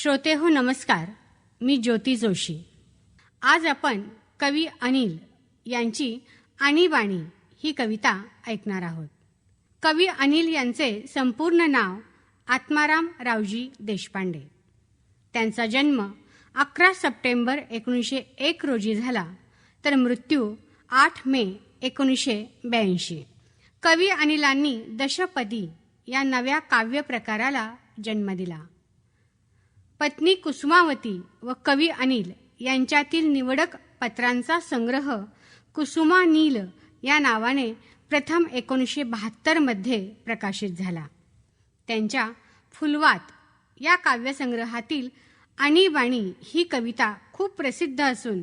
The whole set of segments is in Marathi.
श्रोते हो नमस्कार. मी ज्योती जोशी. आज आपण कवी अनिल यांची आणीबाणी ही कविता ऐकणार आहोत. कवी अनिल यांचे संपूर्ण नाव आत्माराम रावजी देशपांडे. त्यांचा जन्म अकरा सप्टेंबर एकोणीसशे एक रोजी झाला तर मृत्यू आठ मे एकोणीसशे ब्याऐंशी. कवी अनिलांनी दशपदी या नव्या काव्य प्रकाराला जन्म दिला. पत्नी कुसुमावती व कवी अनिल यांच्यातील निवडक पत्रांचा संग्रह कुसुमा नील या नावाने प्रथम एकोणीसशे बहात्तरमध्ये प्रकाशित झाला. त्यांच्या फुलवात या काव्यसंग्रहातील आणीबाणी ही कविता खूप प्रसिद्ध असून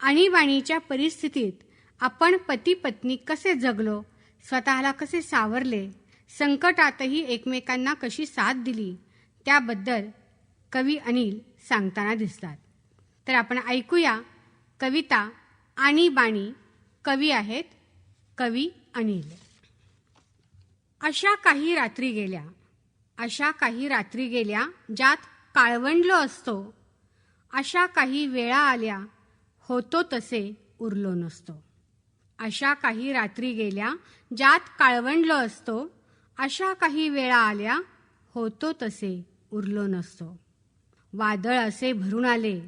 आणीबाणीच्या परिस्थितीत आपण पती पत्नी कसे जगलो स्वतःला कसे सावरले संकटातही एकमेकांना कशी साथ दिली त्याबद्दल कवी अनिल सांगताना दिसतात. तर आपण ऐकूया कविता आणि बाणी कवी आहेत कवी अनिल. अशा काही रात्री गेल्या अशा काही रात्री गेल्या ज्यात काळवंडलो असतो. अशा काही वेळा आल्या होतो तसे उरलो नसतो. अशा काही रात्री गेल्या ज्यात काळवंडलो असतो. अशा काही वेळा आल्या होतो तसे उरलो नसतो. वादळ असे भरून आले.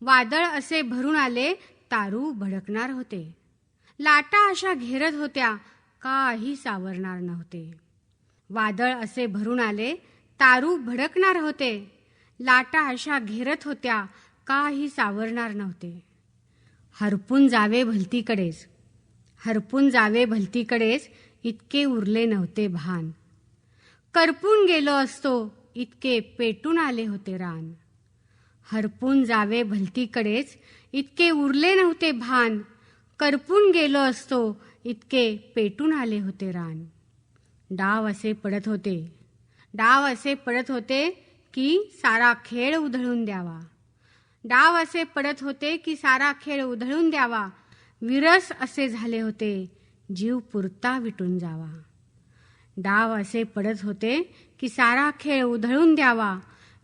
वादळ असे भरून आले तारू भडकणार होते. लाटा अशा घेरत होत्या काही सावरणार नव्हते. वादळ असे भरून आले तारू भडकणार होते. लाटा अशा घेरत होत्या काही सावरणार नव्हते. हरपून जावे भलतीकडेच. हरपून जावे भलतीकडेच इतके उरले नव्हते भान. करपून गेलो असतो इतके पेटून आले होते रान. हरपून जावे भलतीकडेच इतके उरले नव्हते भान. करपून गेलो असतो इतके पेटून आले होते रान. डाव असे पडत होते. डाव असे पडत होते की सारा खेळ उधळून द्यावा. डाव असे पडत होते की सारा खेळ उधळून द्यावा. विरस असे झाले होते जीव पुरता विटून जावा. डाव असे पडत होते की सारा खेळ उधळून द्यावा.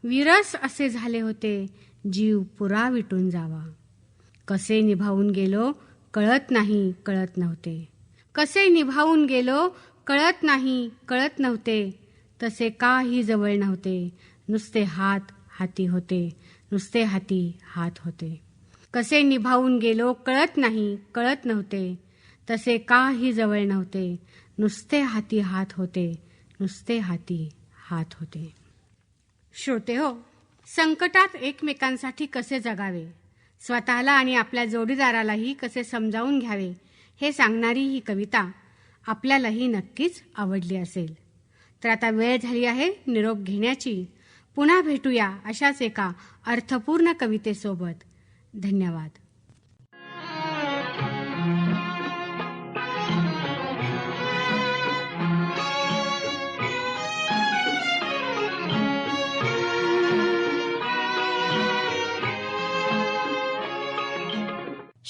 विरस असे झाले होते. जीव पुरा विटून जावा. कसे निभावून गेलो कळत नाही कळत नव्हते. कसे निभावून गेलो कळत नाही कळत नव्हते. तसे काही जवळ नव्हते. नुसते हात हाती होते. नुसते हाती हात होते. कसे निभावून गेलो कळत नाही कळत नव्हते. तसे काही जवळ नव्हते. नुसते हाती हात होते नुसते हाती हात होते. श्रोते हो संकटात एकमेकांसाठी कसे जगावे? स्वतःला आणि आपल्या जोडीदारालाही कसे समजावून घ्यावे? हे सांगणारी ही कविता आपल्यालाही नक्कीच आवडली असेल. तर आता वेळ झाली आहे निरोप घेण्याची. पुन्हा भेटूया अशाच एका अर्थपूर्ण कवितेसोबत. धन्यवाद.